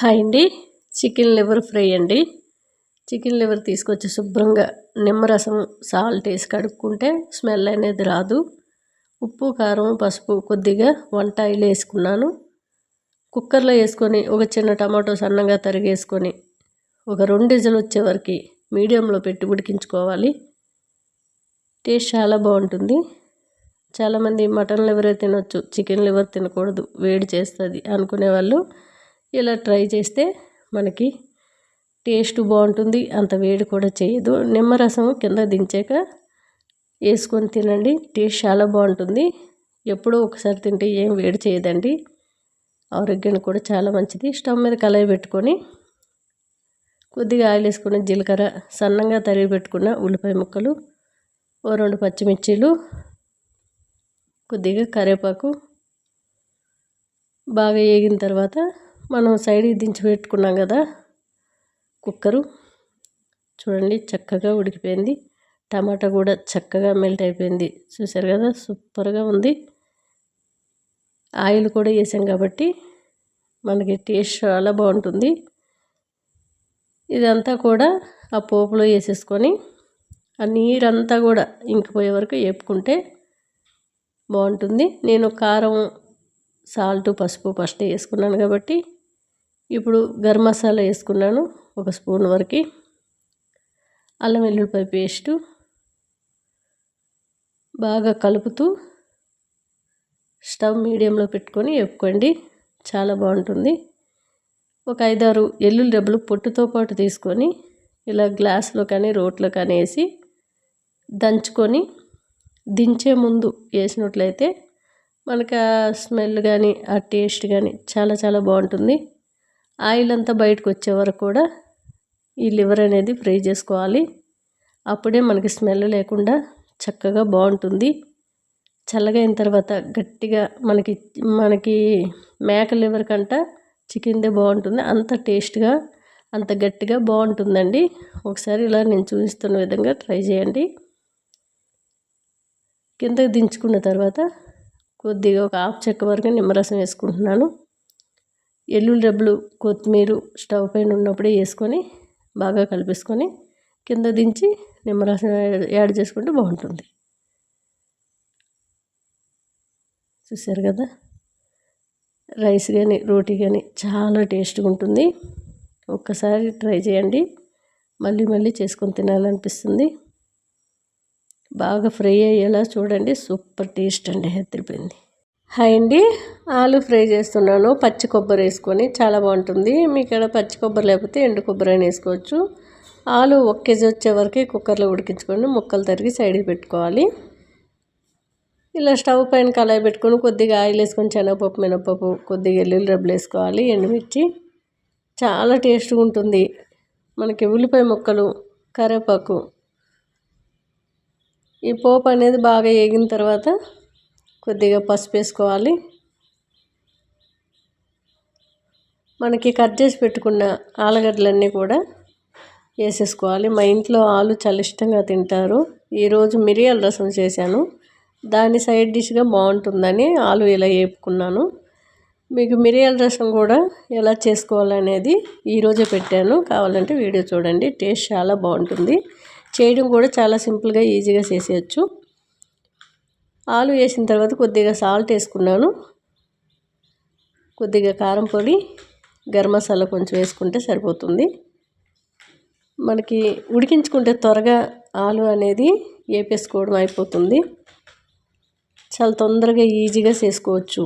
Hi అండి. Chicken liver fry అండి. Chicken liver తీసుకొచ్చి శుభ్రంగా నిమ్మరసం సాల్ట్ వేసి కడుక్కుంటే స్మెల్ అనేది రాదు. ఉప్పు కారం పసుపు కొద్దిగా వంట ఆయిల్ వేసుకున్నాను. కుక్కర్లో వేసుకొని ఒక చిన్న టమాటో సన్నగా తరిగేసుకొని ఒక రెండు విజలు వచ్చే వరకు మీడియంలో పెట్టి ఉడికించుకోవాలి. టేస్ట్ చాలా బాగుంటుంది. చాలామంది మటన్ లివరే తినొచ్చు చికెన్ లివర్ తినకూడదు వేడి చేస్తుంది అనుకునే వాళ్ళు ఇలా ట్రై చేస్తే మనకి టేస్ట్ బాగుంటుంది అంత వేడి కూడా చేయదు. నిమ్మరసం కింద దించాక వేసుకొని తినండి టేస్ట్ చాలా బాగుంటుంది. ఎప్పుడో ఒకసారి తింటే ఏం వేడి చేయదండి. ఆరోగ్యానికి కూడా చాలా మంచిది. స్టవ్ మీద కలయి పెట్టుకొని కొద్దిగా ఆయిల్ వేసుకుని జీలకర్ర సన్నంగా తరిగి పెట్టుకున్న ఉల్లిపాయ ముక్కలు ఓ రెండు పచ్చిమిర్చీలు కొద్దిగా కరివేపాకు బాగా వేగిన తర్వాత మనం సైడ్ దించి పెట్టుకున్నాం కదా కుక్కరు. చూడండి చక్కగా ఉడికిపోయింది. టమాటా కూడా చక్కగా మెల్ట్ అయిపోయింది. చూసారు కదా సూపర్గా ఉంది. ఆయిల్ కూడా వేసాం కాబట్టి మనకి టేస్ట్ చాలా బాగుంటుంది. ఇదంతా కూడా ఆ పోపులో వేసేసుకొని ఆ నీరంతా కూడా ఇంకిపోయే వరకు వేపుకుంటే బాగుంటుంది. నేను కారం సాల్ట్ పసుపు ఫస్ట్ వేసుకున్నాను కాబట్టి ఇప్పుడు గరం మసాలా వేసుకున్నాను ఒక స్పూన్ వరకు. అల్లం వెల్లుల్లిపాయ పేస్టు బాగా కలుపుతూ స్టవ్ మీడియంలో పెట్టుకొని వేపుకోండి చాలా బాగుంటుంది. ఒక ఐదారు ఎల్లుల్లి డబ్బులు పొట్టుతో పాటు తీసుకొని ఇలా గ్లాస్లో కానీ రోట్లో కానీ వేసి దంచుకొని దించే ముందు వేసినట్లయితే మనకు ఆ స్మెల్ కానీ ఆ టేస్ట్ కానీ చాలా చాలా బాగుంటుంది. ఆయిల్ అంతా బయటకు వచ్చే వరకు కూడా ఈ లివర్ అనేది ఫ్రై చేసుకోవాలి. అప్పుడే మనకి స్మెల్ లేకుండా చక్కగా బాగుంటుంది. చల్లగా అయిన తర్వాత గట్టిగా మనకి మనకి మేక లివర్ కంట చికెన్దే బాగుంటుంది. అంత టేస్ట్గా అంత గట్టిగా బాగుంటుందండి. ఒకసారి ఇలా నేను చూపిస్తున్న విధంగా ట్రై చేయండి. కిందకి దించుకున్న తర్వాత కొద్దిగా ఒక హాఫ్ చెక్క వరకు నిమ్మరసం వేసుకుంటున్నాను. ఎల్లుల్లి డబ్బులు కొత్తిమీర స్టవ్ పైన ఉన్నప్పుడే వేసుకొని బాగా కలిపేసుకొని కింద దించి నిమ్మరసం యాడ్ చేసుకుంటే బాగుంటుంది. చూసారు కదా? రైస్ కానీ రోటీ కానీ చాలా టేస్ట్గా ఉంటుంది. ఒక్కసారి ట్రై చేయండి. మళ్ళీ మళ్ళీ చేసుకొని తినాలనిపిస్తుంది. బాగా ఫ్రై అయ్యేలా చూడండి. సూపర్ టేస్ట్ అండి. హెత్తిపోయింది హాయ్ అండి. ఆలు ఫ్రై చేస్తున్నాను. పచ్చి కొబ్బరి వేసుకొని చాలా బాగుంటుంది. మీ ఇక్కడ పచ్చి కొబ్బరి లేకపోతే ఎండు కొబ్బరి అని వేసుకోవచ్చు. ఆలు ఒక కేజీ వచ్చే వరకు కుక్కర్లో ఉడికించుకొని ముక్కలు తరిగి సైడ్కి పెట్టుకోవాలి. ఇలా స్టవ్ పైన కళాయి పెట్టుకొని కొద్దిగా ఆయిల్ వేసుకొని శనగపప్పు మినపప్పు కొద్దిగా ఎల్లుల్లి రబ్బలు వేసుకోవాలి. ఎండుమిర్చి చాలా టేస్ట్గా ఉంటుంది. మనకి ఉల్లిపాయ ముక్కలు కరివేపాకు. ఈ పోపు అనేది బాగా వేగిన తర్వాత కొద్దిగా పసుపు వేసుకోవాలి. మనకి కట్ చేసి పెట్టుకున్న ఆలుగడ్డలన్నీ కూడా వేసేసుకోవాలి. మా ఇంట్లో ఆలు చాలా ఇష్టంగా తింటారు. ఈరోజు మిరియాల రసం చేశాను. దాని సైడ్ డిష్గా బాగుంటుందని ఆలు ఇలా వేపుకున్నాను. మీకు మిరియాల రసం కూడా ఎలా చేసుకోవాలనేది ఈరోజే పెట్టాను. కావాలంటే వీడియో చూడండి. టేస్ట్ చాలా బాగుంటుంది. చేయడం కూడా చాలా సింపుల్గా ఈజీగా చేసేయచ్చు. ఆలు వేసిన తర్వాత కొద్దిగా సాల్ట్ వేసుకున్నాను. కొద్దిగా కారం పొడి గరం మసాలా కొంచెం వేసుకుంటే సరిపోతుంది. మనకి ఉడికించుకుంటే త్వరగా ఆలు అనేది వేపేసుకోవడం అయిపోతుంది. చాలా తొందరగా ఈజీగా చేసుకోవచ్చు.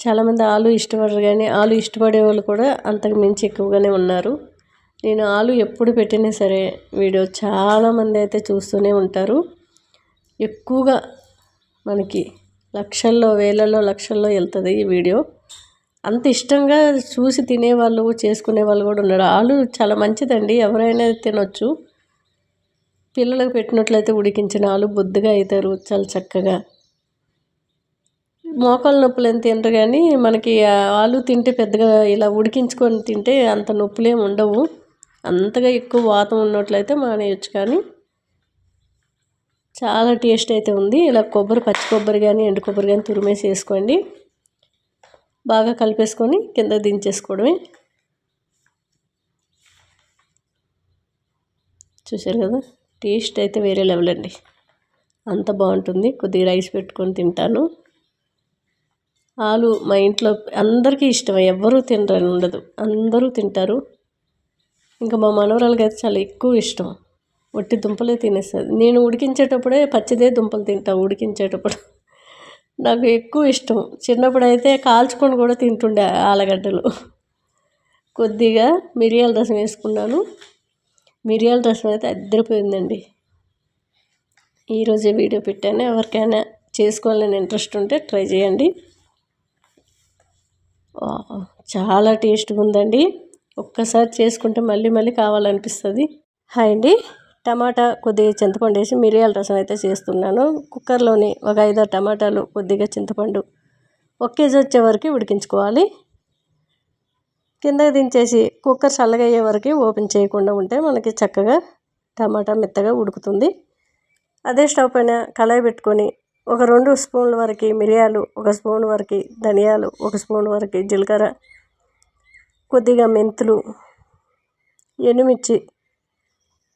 చాలామంది ఆలు ఇష్టపడరు కానీ ఆలు ఇష్టపడే వాళ్ళు కూడా అంతకు మించి ఎక్కువగానే ఉన్నారు. నేను ఆలు ఎప్పుడు పెట్టినా సరే వీడియో చాలామంది అయితే చూస్తూనే ఉంటారు. ఎక్కువగా మనకి లక్షల్లో వేలలో లక్షల్లో వెళ్తుంది ఈ వీడియో. అంత ఇష్టంగా చూసి తినేవాళ్ళు చేసుకునే వాళ్ళు కూడా ఉన్నారు. ఆలు చాలా మంచిదండి. ఎవరైనా తినొచ్చు. పిల్లలకు పెట్టినట్లయితే ఉడికించిన ఆలు బొద్దుగా అవుతారు చాలా చక్కగా. మోకాలు నొప్పులు ఎంత తినరు కానీ మనకి ఆలు తింటే పెద్దగా ఇలా ఉడికించుకొని తింటే అంత నొప్పులేం ఉండవు. అంతగా ఎక్కువ వాతం ఉన్నట్లయితే మానేయచ్చు కానీ చాలా టేస్ట్ అయితే ఉంది. ఇలా కొబ్బరి పచ్చి కొబ్బరి కానీ ఎండు కొబ్బరి కానీ తురిమేసి వేసుకోండి. బాగా కలిపేసుకొని కింద దించేసుకోవడమే. చూసారు కదా? టేస్ట్ అయితే వేరే లెవెల్ అండి. అంత బాగుంటుంది. కొద్దిగా రైస్ పెట్టుకొని తింటాను. ఆలు మా ఇంట్లో అందరికీ ఇష్టం. ఎవ్వరూ తినరని ఉండదు. అందరూ తింటారు. ఇంకా మా మనవరాలకి అయితే చాలా ఎక్కువ ఇష్టం. వట్టి దుంపలే తినేస్తుంది. నేను ఉడికించేటప్పుడే పచ్చిదే దుంపలు తింటా ఉడికించేటప్పుడు. నాకు ఎక్కువ ఇష్టం. చిన్నప్పుడు అయితే కాల్చుకొని కూడా తింటుండే ఆలుగడ్డలు. కొద్దిగా మిరియాల రసం వేసుకున్నాను. మిరియాల రసం అయితే అద్దరిపోయిందండి. ఈరోజే వీడియో పెట్టాను. ఎవరికైనా చేసుకోవాలని ఇంట్రెస్ట్ ఉంటే ట్రై చేయండి. చాలా టేస్ట్గా ఉందండి. ఒక్కసారి చేసుకుంటే మళ్ళీ మళ్ళీ కావాలనిపిస్తుంది. హాయ్ అండి. టమాటా కొద్దిగా చింతపండు వేసి మిరియాల రసం అయితే చేస్తున్నాను. కుక్కర్లోని ఒక ఐదు టమాటాలు కొద్దిగా చింతపండు ఒక కేజీ వచ్చే వరకు ఉడికించుకోవాలి. కిందకి దించేసి కుక్కర్ చల్లగయ్యే వరకు ఓపెన్ చేయకుండా ఉంటే మనకి చక్కగా టమాటా మెత్తగా ఉడుకుతుంది. అదే స్టవ్ పైన కళాయి పెట్టుకొని ఒక రెండు స్పూన్ల వరకు మిరియాలు ఒక స్పూన్ వరకు ధనియాలు ఒక స్పూన్ వరకు జీలకర్ర కొద్దిగా మెంతులు ఎండుమిర్చి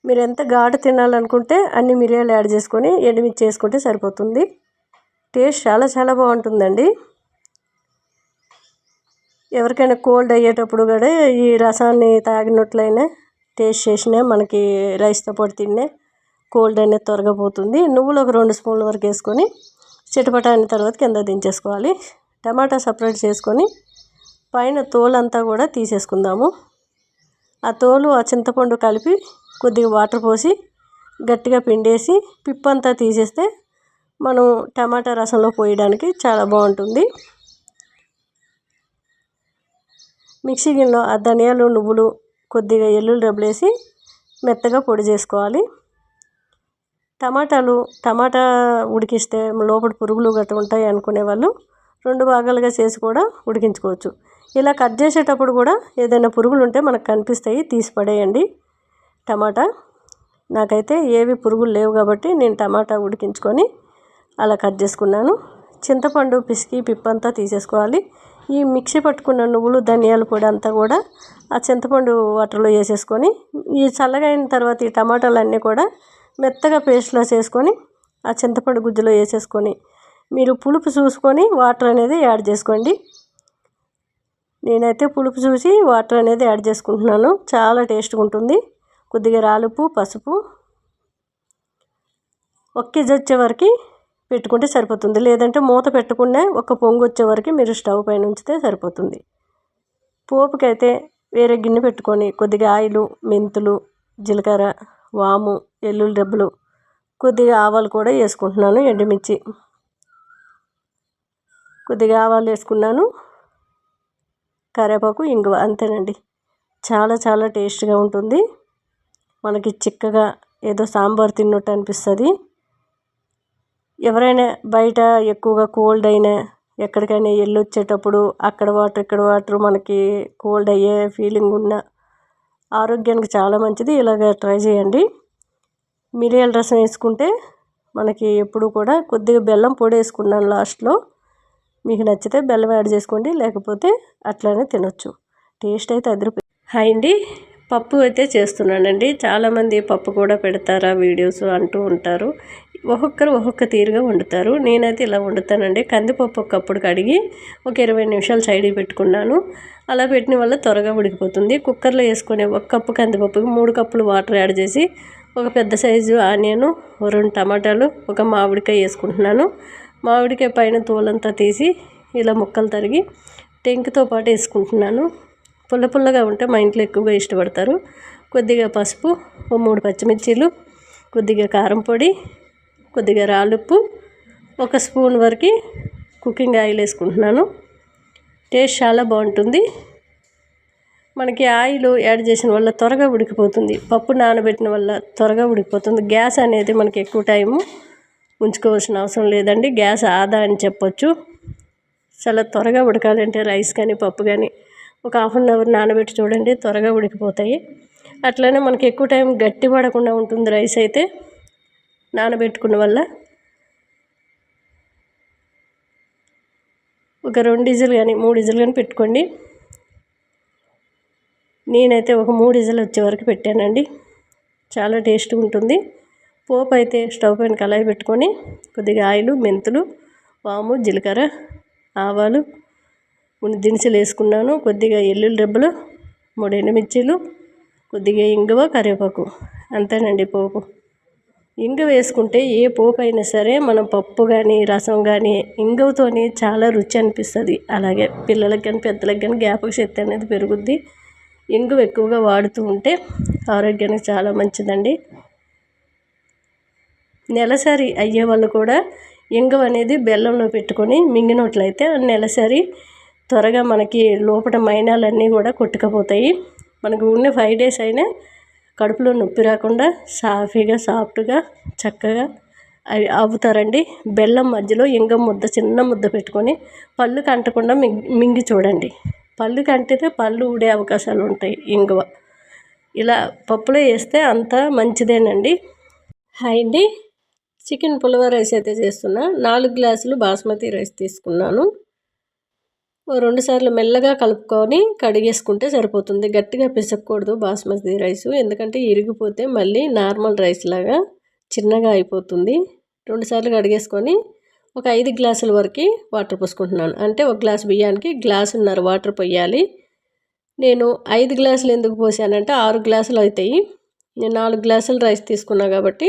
మీరు ఎంత ఘాటు తినాలనుకుంటే అన్ని మిరియాలు యాడ్ చేసుకొని ఎండుమిర్చి చేసుకుంటే సరిపోతుంది. టేస్ట్ చాలా చాలా బాగుంటుందండి. ఎవరికైనా కోల్డ్ అయ్యేటప్పుడు కూడా ఈ రసాన్ని తాగినట్లయినా టేస్ట్ చేసినా మనకి రైస్తో పాటు తిన్నే కోల్డ్ అనేది త్వరగా పోతుంది. నువ్వులు ఒక రెండు స్పూన్ల వరకు వేసుకొని చిటపట అయిన తర్వాత కింద దించేసుకోవాలి. టమాటా సపరేట్ చేసుకొని పైన తోలంతా కూడా తీసేసుకుందాము. ఆ తోలు ఆ చింతపండు కలిపి కొద్దిగా వాటర్ పోసి గట్టిగా పిండేసి పిప్పంతా తీసేస్తే మనం టమాటా రసంలో పోయడానికి చాలా బాగుంటుంది. మిక్సీ గిన్నెలో ఆ ధనియాలు నువ్వులు కొద్దిగా ఎల్లుల్లి రెబ్బలేసి మెత్తగా పొడి చేసుకోవాలి. టమాటాలు టమాటా ఉడికిస్తే లోపల పురుగులు గట్రా ఉంటాయి అనుకునే వాళ్ళు రెండు భాగాలుగా చేసి కూడా ఉడికించుకోవచ్చు. ఇలా కట్ చేసేటప్పుడు కూడా ఏదైనా పురుగులు ఉంటే మనకు కనిపిస్తాయి తీసి పడేయండి. టమాటా. నాకైతే ఏవి పురుగులు లేవు కాబట్టి నేను టమాటా ఉడికించుకొని అలా కట్ చేసుకున్నాను. చింతపండు పిసికి పిప్పంతా తీసేసుకోవాలి. ఈ మిక్సీ పట్టుకున్న నువ్వులు ధనియాల పొడి అంతా కూడా ఆ చింతపండు వాటర్లో వేసేసుకొని ఈ చల్లగా అయిన తర్వాత ఈ టమాటాలన్నీ కూడా మెత్తగా పేస్ట్లో చేసుకొని ఆ చింతపండు గుజ్జులో వేసేసుకొని మీరు పులుపు చూసుకొని వాటర్ అనేది యాడ్ చేసుకోండి. నేనైతే పులుపు చూసి వాటర్ అనేది యాడ్ చేసుకుంటున్నాను. చాలా టేస్ట్గా ఉంటుంది. కొద్దిగా రాలుపు పసుపు ఒక కేజీ వచ్చేవరకు పెట్టుకుంటే సరిపోతుంది. లేదంటే మూత పెట్టుకునే ఒక పొంగు వచ్చేవరకు మీరు స్టవ్ పైన ఉంచితే సరిపోతుంది. పోపుకైతే వేరే గిన్నె పెట్టుకొని కొద్దిగా ఆయిలు మెంతులు జీలకర్ర వాము ఎల్లుల్లి డబ్బులు కొద్దిగా ఆవాలు కూడా వేసుకుంటున్నాను ఎండుమిర్చి. కొద్దిగా ఆవాలు వేసుకున్నాను కరివేపాకు ఇంగువ అంతేనండి. చాలా చాలా టేస్ట్గా ఉంటుంది. మనకి చిక్కగా ఏదో సాంబార్ తిన్నట్టు అనిపిస్తుంది. ఎవరైనా బయట ఎక్కువగా కోల్డ్ అయినా ఎక్కడికైనా వెళ్ళొచ్చేటప్పుడు అక్కడ వాటర్ ఇక్కడ వాటర్ మనకి కోల్డ్ అయ్యే ఫీలింగ్ ఉన్న ఆరోగ్యానికి చాలా మంచిది. ఇలాగ ట్రై చేయండి. మిరియాల రసం వేసుకుంటే మనకి ఎప్పుడు కూడా కొద్దిగా బెల్లం పొడి వేసుకున్నాను లాస్ట్లో మీకు నచ్చితే బెల్లం యాడ్ చేసుకోండి లేకపోతే అట్లానే తినొచ్చు. టేస్ట్ అయితే అదిరిపోయి హాయ్ అండి. పప్పు అయితే చేస్తున్నానండి. చాలామంది పప్పు కూడా పెడతారా వీడియోస్ అంటూ ఉంటారు. ఒక్కొక్కరు ఒక్కొక్క తీరుగా వండుతారు. నేనైతే ఇలా వండుతానండి. కందిపప్పు ఒకప్పుడు కడిగి ఒక ఇరవై నిమిషాలు సైడ్కి పెట్టుకున్నాను. అలా పెట్టిన వల్ల త్వరగా ఉడికిపోతుంది. కుక్కర్లో వేసుకునే ఒక కప్పు కందిపప్పుకి మూడు కప్పులు వాటర్ యాడ్ చేసి ఒక పెద్ద సైజు ఆనియన్ రెండు టమాటాలు ఒక మామిడికాయ వేసుకుంటున్నాను. మామిడికాయ పైన తోలంతా తీసి ఇలా ముక్కలు తరిగి టెంక్తో పాటు వేసుకుంటున్నాను. పుల్ల పుల్లగా ఉంటే మా ఇంట్లో ఎక్కువగా ఇష్టపడతారు. కొద్దిగా పసుపు ఓ మూడు పచ్చిమిర్చీలు కొద్దిగా కారం పొడి కొద్దిగా రాలుప్పు ఒక స్పూన్ వరకు కుకింగ్ ఆయిల్ వేసుకుంటున్నాను. టేస్ట్ చాలా బాగుంటుంది. మనకి ఆయిల్ యాడ్ చేసిన వల్ల త్వరగా ఉడికిపోతుంది. పప్పు నానబెట్టిన వల్ల త్వరగా ఉడికిపోతుంది. గ్యాస్ అనేది మనకి ఎక్కువ టైము ఉంచుకోవాల్సిన అవసరం లేదండి. గ్యాస్ ఆదా అని చెప్పొచ్చు. చాలా త్వరగా ఉడకాలంటే రైస్ కానీ పప్పు కానీ ఒక హాఫ్ అన్ అవర్ నానబెట్టి చూడండి త్వరగా ఉడికిపోతాయి. అట్లనే మనకి ఎక్కువ టైం గట్టి పడకుండా ఉంటుంది రైస్ అయితే నానబెట్టుకున్న వల్ల. ఒక రెండు విజిల్ కానీ మూడు విజిల్ కానీ పెట్టుకోండి. నేనైతే ఒక మూడు విజిల్ వచ్చే వరకు పెట్టానండి. చాలా టేస్ట్ ఉంటుంది. పోపు అయితే స్టవ్ పైన కళాయి పెట్టుకొని కొద్దిగా ఆయిలు మెంతులు వాము జీలకర్ర ఆవాలు కొన్ని దినుసులు వేసుకున్నాను కొద్దిగా ఎల్లుల్లి రెబ్బలు మూడు ఎండుమిర్చీలు కొద్దిగా ఇంగువ కరివేపాకు. అంతేనండి పోపు. ఇంగువ వేసుకుంటే ఏ పోపు అయినా సరే మనం పప్పు కానీ రసం కానీ ఇంగువతోనే చాలా రుచి అనిపిస్తుంది. అలాగే పిల్లలకి కానీ పెద్దలకు కానీ జ్ఞాపక శక్తి అనేది పెరుగుద్ది. ఇంగువ ఎక్కువగా వాడుతూ ఉంటే ఆరోగ్యానికి చాలా మంచిదండి. నెలసరి అయ్యే వాళ్ళు కూడా ఇంగువ అనేది బెల్లంలో పెట్టుకొని మింగినట్లయితే నెలసరి త్వరగా మనకి లోపల మైనాలన్నీ కూడా కొట్టుకుపోతాయి. మనకు ఉన్న ఫైవ్ డేస్ అయినా కడుపులో నొప్పి రాకుండా సాఫీగా సాఫ్ట్గా చక్కగా అవి అవుతారండి బెల్లం మధ్యలో ఇంగ ముద్ద చిన్న ముద్ద పెట్టుకొని పళ్ళు కంటకుండా మింగి చూడండి. పళ్ళు కంటితే పళ్ళు ఊడే అవకాశాలు ఉంటాయి ఇంగువ. ఇలా పప్పులో వేస్తే అంత మంచిదేనండి. హాయ్ అండి. చికెన్ పులవ రైస్ అయితే చేస్తున్నా. నాలుగు గ్లాసులు బాస్మతి రైస్ తీసుకున్నాను. రెండు సార్లు మెల్లగా కలుపుకొని కడిగేసుకుంటే సరిపోతుంది. గట్టిగా పిసకూడదు బాస్మతి రైస్. ఎందుకంటే ఇరిగిపోతే మళ్ళీ నార్మల్ రైస్ లాగా చిన్నగా అయిపోతుంది. రెండు సార్లు కడిగేసుకొని ఒక ఐదు గ్లాసుల వరకు వాటర్ పోసుకుంటున్నాను. అంటే ఒక గ్లాస్ బియ్యానికి గ్లాసున్నర వాటర్ పోయాలి. నేను ఐదు గ్లాసులు ఎందుకు పోసానంటే ఆరు గ్లాసులు అవుతాయి. నేను నాలుగు గ్లాసులు రైస్ తీసుకున్నా కాబట్టి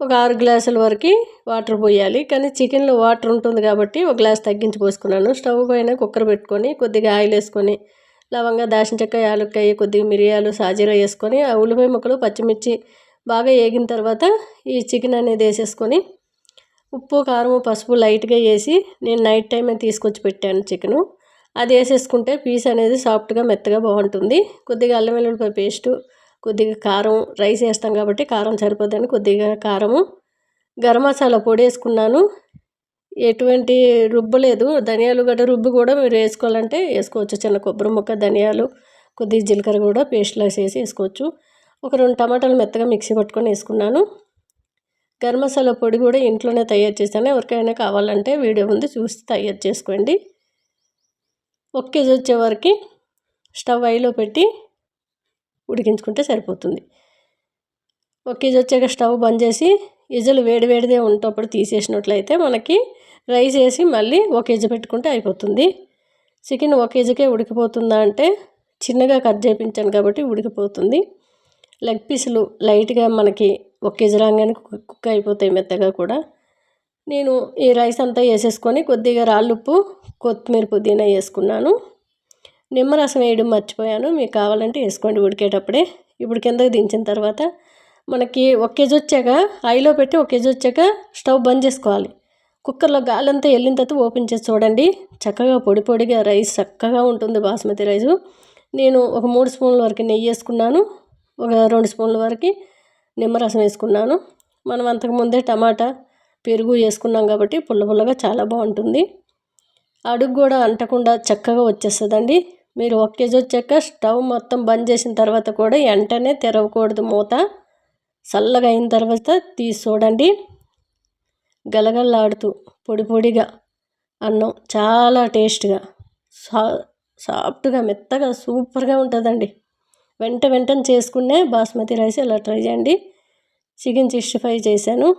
ఒక ఆరు గ్లాసుల వరకు వాటర్ పోయాలి. కానీ చికెన్లో వాటర్ ఉంటుంది కాబట్టి ఒక గ్లాస్ తగ్గించి పోసుకున్నాను. స్టవ్ పైన కుక్కర్ పెట్టుకొని కొద్దిగా ఆయిల్ వేసుకొని లవంగా దాచిన చెక్క యాలక్కాయ కొద్దిగా మిరియాలు సాజీరా వేసుకొని ఆ ఉల్లిపాయ ముక్కలు పచ్చిమిర్చి బాగా వేగిన తర్వాత ఈ చికెన్ అనేది వేసేసుకొని ఉప్పు కారం పసుపు లైట్గా వేసి నేను నైట్ టైమే తీసుకొచ్చి పెట్టాను చికెను. అది వేసేసుకుంటే పీస్ అనేది సాఫ్ట్గా మెత్తగా బాగుంటుంది. కొద్దిగా అల్లం వెల్లుల్లిపాయ పేస్టు కొద్దిగా కారం రైస్ వేస్తాం కాబట్టి కారం సరిపోద్దని కొద్దిగా కారము. గరం మసాలా పొడి వేసుకున్నాను. ఎటువంటి రుబ్బలేదు ధనియాలు గడ్డ రుబ్బు కూడా మీరు వేసుకోవాలంటే వేసుకోవచ్చు. చిన్న కొబ్బరి ముక్క ధనియాలు కొద్దిగా జీలకర్ర కూడా పేస్ట్లా వేసి వేసుకోవచ్చు. ఒక రెండు టమాటాలు మెత్తగా మిక్సీ పట్టుకొని వేసుకున్నాను. గరం మసాలా పొడి కూడా ఇంట్లోనే తయారు చేశాను ఎవరికైనా కావాలంటే వీడియో ఉంది చూసి తయారు చేసుకోండి. ఒక కేజీ వచ్చేవరకు స్టవ్ ఐలో పెట్టి ఉడికించుకుంటే సరిపోతుంది. ఒక కేజీ వచ్చాక స్టవ్ బంద్ చేసి ఇజలు వేడివేడిదే ఉంటప్పుడు తీసేసినట్లయితే మనకి రైస్ వేసి మళ్ళీ ఒక కేజీ పెట్టుకుంటే అయిపోతుంది. చికెన్ ఒక కేజీకే ఉడికిపోతుందా అంటే చిన్నగా కట్ చేయించాను కాబట్టి ఉడికిపోతుంది. లెగ్ పీసులు లైట్గా మనకి ఒక కేజీ రాగానే కుక్ అయిపోతాయి మెత్తగా కూడా. నేను ఈ రైస్ అంతా వేసేసుకొని కొద్దిగా రాళ్ళుప్పు కొత్తిమీర పుదీనా వేసుకున్నాను. నిమ్మరసం వేయడం మర్చిపోయాను. మీకు కావాలంటే వేసుకోండి ఉడికేటప్పుడే. ఇప్పుడు కిందకి దించిన తర్వాత మనకి ఒక కేజీ వచ్చాక ఐలో పెట్టి ఒక కేజీ వచ్చాక స్టవ్ బంద్ చేసుకోవాలి. కుక్కర్లో గాలి అంతా వెళ్ళిన తర్వాత ఓపెన్ చేసి చూడండి. చక్కగా పొడి పొడిగా రైస్ చక్కగా ఉంటుంది బాస్మతి రైసు. నేను ఒక మూడు స్పూన్ల వరకు నెయ్యి వేసుకున్నాను. ఒక రెండు స్పూన్ల వరకు నిమ్మరసం వేసుకున్నాను. మనం అంతకుముందే టమాటా పెరుగు వేసుకున్నాం కాబట్టి పుల్ల పుల్లగా చాలా బాగుంటుంది. అడుగు కూడా అంటకుండా చక్కగా వచ్చేస్తుందండి. మీరు ఒక కేజీ వచ్చాక స్టవ్ మొత్తం బంద్ చేసిన తర్వాత కూడా వెంటనే తెరవకూడదు మూత. చల్లగా అయిన తర్వాత తీసి చూడండి. గలగల్లాడుతూ పొడి పొడిగా అన్నం చాలా టేస్ట్గా సా సాఫ్ట్గా మెత్తగా సూపర్గా ఉంటుందండి. వెంట వెంటనే చేసుకునే బాస్మతి రైస్ ఇలా ట్రై చేయండి. చికెన్ సిక్స్టీ ఫైవ్ చేశాను.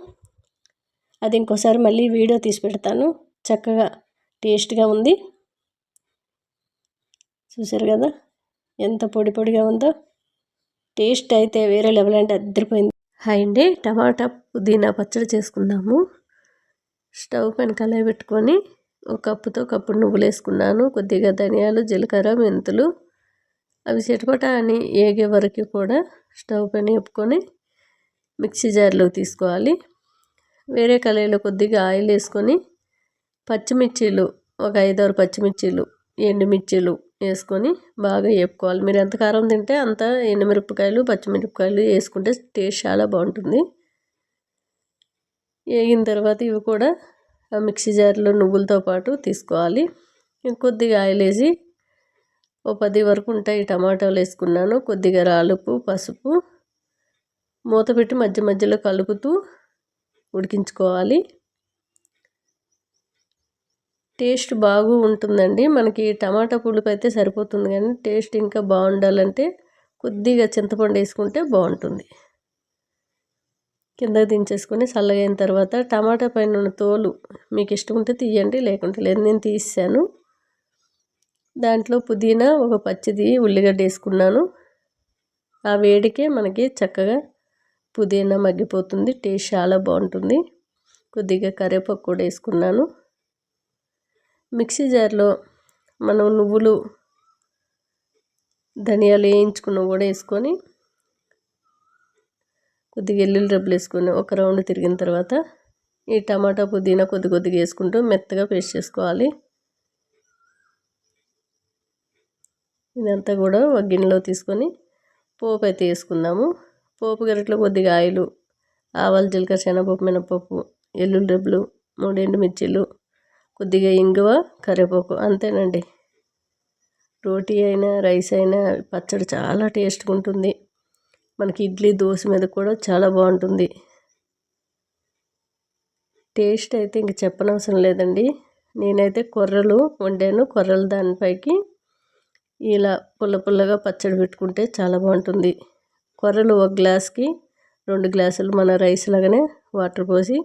అది ఇంకోసారి మళ్ళీ వీడియో తీసి పెడతాను. చక్కగా టేస్ట్గా ఉంది. చూసారు కదా? ఎంత పొడి పొడిగా ఉందో. టేస్ట్ అయితే వేరే లెవెల్ అంటే అద్దరిపోయింది. హాయ్ అండి టమాటా పుదీనా పచ్చడి చేసుకుందాము. స్టవ్ పైన కళాయి పెట్టుకొని ఒక కప్పుతో కప్పు నువ్వులు వేసుకున్నాను. కొద్దిగా ధనియాలు జీలకర్ర మెంతులు. అవి చిటపట అని ఏగే వరకు కూడా స్టవ్ పైన వేపుకొని మిక్సీ జార్లోకి తీసుకోవాలి. వేరే కళాయిలో కొద్దిగా ఆయిల్ వేసుకొని పచ్చిమిర్చీలు ఒక ఐదారు పచ్చిమిర్చీలు ఎండుమిర్చీలు వేసుకొని బాగా వేపుకోవాలి. మీరు ఎంత కారం తింటే అంత ఎండుమిరపకాయలు పచ్చిమిరపకాయలు వేసుకుంటే టేస్ట్ చాలా బాగుంటుంది. వేగిన తర్వాత ఇవి కూడా ఆ మిక్సీ జార్లో నువ్వులతో పాటు తీసుకోవాలి. కొద్దిగా ఆయిల్ వేసి ఓ పది వరకు ఉంటాయి టమాటాలు వేసుకున్నాను. కొద్దిగా రాలుపు పసుపు మూత పెట్టి మధ్య మధ్యలో కలుపుతూ ఉడికించుకోవాలి. టేస్ట్ బాగు ఉంటుందండి మనకి టమాటా పులుపు అయితే సరిపోతుంది కానీ టేస్ట్ ఇంకా బాగుండాలంటే కొద్దిగా చింతపండు వేసుకుంటే బాగుంటుంది. కిందకి దించేసుకొని చల్లగైన తర్వాత టమాటా పైన ఉన్న తోలు మీకు ఇష్టం ఉంటే తీయండి లేకుంటే లేదు నేను తీసాను దాంట్లో పుదీనా ఒక పచ్చిది ఉల్లిగడ్డ వేసుకున్నాను. ఆ వేడికే మనకి చక్కగా పుదీనా మగ్గిపోతుంది టేస్ట్ చాలా బాగుంటుంది. కొద్దిగా కరివేపాకు కూడా వేసుకున్నాను. మిక్సీ జార్లో మనం నువ్వులు ధనియాలు వేయించుకున్న కూడా వేసుకొని కొద్దిగా ఎల్లుల్లి రబ్బులు వేసుకొని ఒక రౌండ్ తిరిగిన తర్వాత ఈ టమాటా పుదీనా కొద్ది కొద్దిగా వేసుకుంటూ మెత్తగా పేస్ట్ చేసుకోవాలి. ఇదంతా కూడా ఒక గిన్నెలో తీసుకొని పోపు అయితే వేసుకుందాము. పోపు గరిటలో కొద్దిగా ఆయిలు ఆవాలు జీలకర్ర శనగపప్పు మినపప్పు ఎల్లుల్లి రబ్బులు మూడు ఎండుమిర్చీలు కొద్దిగా ఇంగువ కరివేపాకు అంతేనండి. రోటీ అయినా రైస్ అయినా పచ్చడి చాలా టేస్ట్గా ఉంటుంది. మనకి ఇడ్లీ దోశ మీద కూడా చాలా బాగుంటుంది. టేస్ట్ అయితే ఇంక చెప్పనవసరం లేదండి. నేనైతే కొర్రలు వండాను. కొర్రలు దానిపైకి ఇలా పుల్ల పుల్లగా పచ్చడి పెట్టుకుంటే చాలా బాగుంటుంది. కొర్రలు ఒక గ్లాస్కి రెండు గ్లాసులు మన రైస్ లాగానే వాటర్ పోసి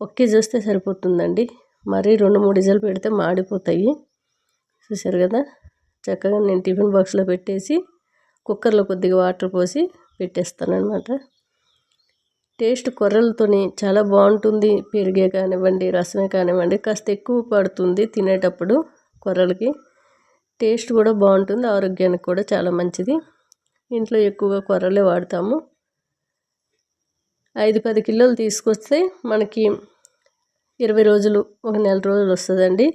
ఒకే చూస్తే సరిపోతుందండి. మరీ రెండు మూడు ఇజలు పెడితే మాడిపోతాయి. చూసారు కదా? చక్కగా నేను టిఫిన్ బాక్స్లో పెట్టేసి కుక్కర్లో కొద్దిగా వాటర్ పోసి పెట్టేస్తాను టేస్ట్ కొర్రలతోని చాలా బాగుంటుంది. పెరిగే కానివ్వండి రసమే కానివ్వండి కాస్త ఎక్కువ పడుతుంది తినేటప్పుడు కొర్రలకి. టేస్ట్ కూడా బాగుంటుంది ఆరోగ్యానికి కూడా చాలా మంచిది. ఇంట్లో ఎక్కువగా కొర్రలే వాడతాము. ఐదు పది కిలోలు తీసుకొస్తే మనకి ఇరవై రోజులు ఒక నెల రోజులు వస్తుందండి.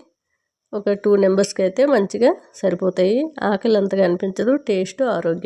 ఒక టూ మెంబర్స్కి అయితే మంచిగా సరిపోతాయి. ఆకలి అంతగా అనిపించదు. టేస్ట్ ఆరోగ్యం.